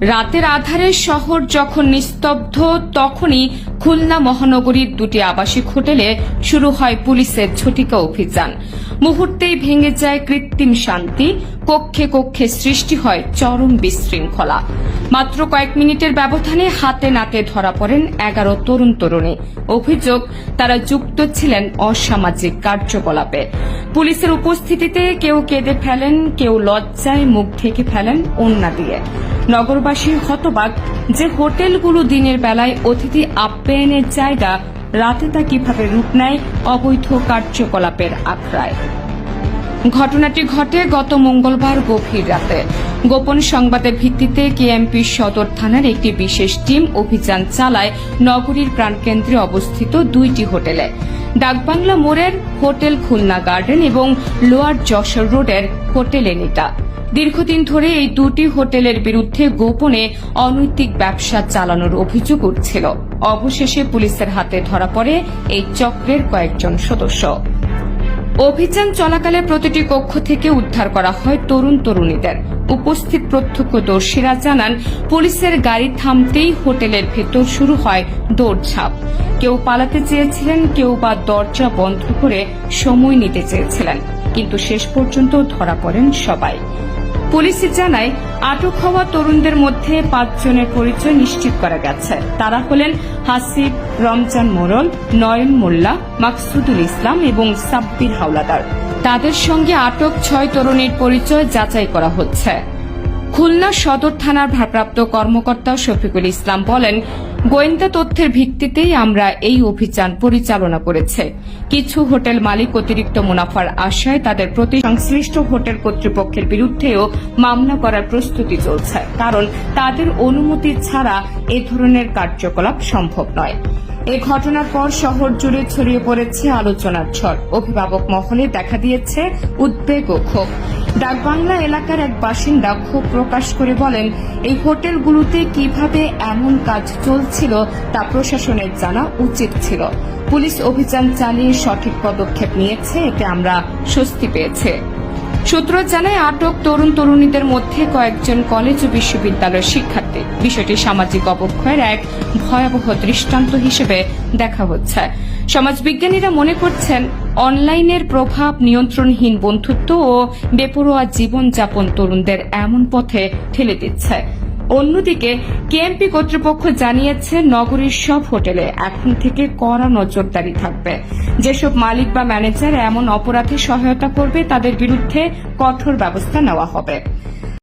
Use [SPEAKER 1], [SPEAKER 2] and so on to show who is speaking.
[SPEAKER 1] রাতের আধারে শহর যখন নিস্তব্ধ, তখনই খুলনা মহানগরীর দুটি আবাসিক হোটেলে শুরু হয় পুলিশের ঝটিকা অভিযান। মুহূর্তেই ভেঙে যায় কৃত্রিম শান্তি কক্ষে কক্ষে সৃষ্টি হয় চরম বিশৃঙ্খলা। মাত্র কয়েক মিনিটের ব্যবধানে হাতে নাতে ধরা পড়েন এগারো তরুণ তরুণী। অভিযোগ, তারা যুক্ত ছিলেন অসামাজিক কার্যকলাপে। পুলিশের উপস্থিতিতে কেউ কেঁদে ফেলেন, কেউ লজ্জায় মুখ ঢেকে ফেলেন অন্যা দিয়ে। নগরবাসী হতবাক যে হোটেলগুলো দিনের বেলায় অতিথি আপ্যায়নের জায়গা, রাতে তা কীভাবে রূপ নেয় অবৈধ কার্যকলাপের আখড়ায়। ঘটনাটি ঘটে গত মঙ্গলবার গভীর রাতে। গোপন সংবাদের ভিত্তিতে কেএমপি সদর থানার একটি বিশেষ টিম অভিযান চালায় নগরীর প্রাণকেন্দ্রে অবস্থিত দুইটি হোটেলে। ডাকবাংলা মোড়ের হোটেল খুলনা গার্ডেন এবং লোয়ার যশোর রোডের হোটেল এনিটা। দীর্ঘদিন ধরে এই দুটি হোটেলের বিরুদ্ধে গোপনে অনৈতিক ব্যবসা চালানোর অভিযোগ উঠছিল। অবশেষে পুলিশের হাতে ধরা পড়ে এই চক্রের কয়েকজন সদস্য। অভিযান চলাকালে প্রতিটি কক্ষ থেকে উদ্ধার করা হয় তরুণ তরুণীদের। উপস্থিত প্রত্যক্ষদর্শীরা জানান, পুলিশের গাড়ি থামতেই হোটেলের ভেতর শুরু হয় দৌড়ঝাঁপ। কেউ পালাতে চেয়েছিলেন, কেউ বা দরজা বন্ধ করে সময় নিতে চেয়েছিলেন, কিন্তু শেষ পর্যন্ত ধরা পড়েন সবাই। পুলিশ জানায়, আটক হওয়া তরুণদের মধ্যে পাঁচজনের পরিচয় নিশ্চিত করা গেছে। তারা হলেন হাসিব, রমজান মোরল নয়ন মোল্লা, মাকসুদুল ইসলাম এবং সাব্বির হাওলাদার। তাদের সঙ্গে আটক ছয় তরুণীর পরিচয় যাচাই করা হচ্ছে। খুলনা সদর থানার ভারপ্রাপ্ত কর্মকর্তা শফিকুল ইসলাম বলেন গোয়েন্দা তথ্যের ভিত্তিতেই আমরা এই অভিযান পরিচালনা করেছে। কিছু হোটেল মালিক অতিরিক্ত মুনাফার আশায় তাদের প্রতি সংশ্লিষ্ট হোটেল কর্তৃপক্ষের বিরুদ্ধেও মামলা করার প্রস্তুতি চলছে, কারণ তাদের অনুমতি ছাড়া এ ধরনের কার্যকলাপ সম্ভব নয়। এ ঘটনার পর শহর জুড়ে ছড়িয়ে পড়েছে আলোচনার ঝড়। অভিভাবক মহলে দেখা দিয়েছে উদ্বেগ ও ক্ষোভ। ডাকবাংলা এলাকার এক বাসিন্দা ক্ষোভ প্রকাশ করে বলেন, এই হোটেলগুলোতে কীভাবে এমন কাজ চলছিল তা প্রশাসনের জানা উচিত ছিল। পুলিশ অভিযান চালিয়ে সঠিক পদক্ষেপ নিয়েছে, এতে আমরা স্বস্তি পেয়েছে। সূত্র জানায়, আটক তরুণ তরুণীদের মধ্যে কয়েকজন কলেজ ও বিশ্ববিদ্যালয়ের শিক্ষার্থী। বিষয়টি সামাজিক অবক্ষয়ের এক ভয়াবহ দৃষ্টান্ত হিসেবে দেখা হচ্ছে। সমাজবিজ্ঞানীরা মনে করছেন অনলাইনের প্রভাব, নিয়ন্ত্রণহীন বন্ধুত্ব ও বেপরোয়া জীবনযাপন তরুণদের এমন পথে ঠেলে দিচ্ছে। অন্যদিকে, কেএমপি কর্তৃপক্ষ জানিয়েছে, নগরীর সব হোটেলে এখন থেকে কড়া নজরদারি থাকবে। যেসব মালিক বা ম্যানেজার এমন অপরাধে সহায়তা করবে, তাদের বিরুদ্ধে কঠোর ব্যবস্থা নেওয়া হবে।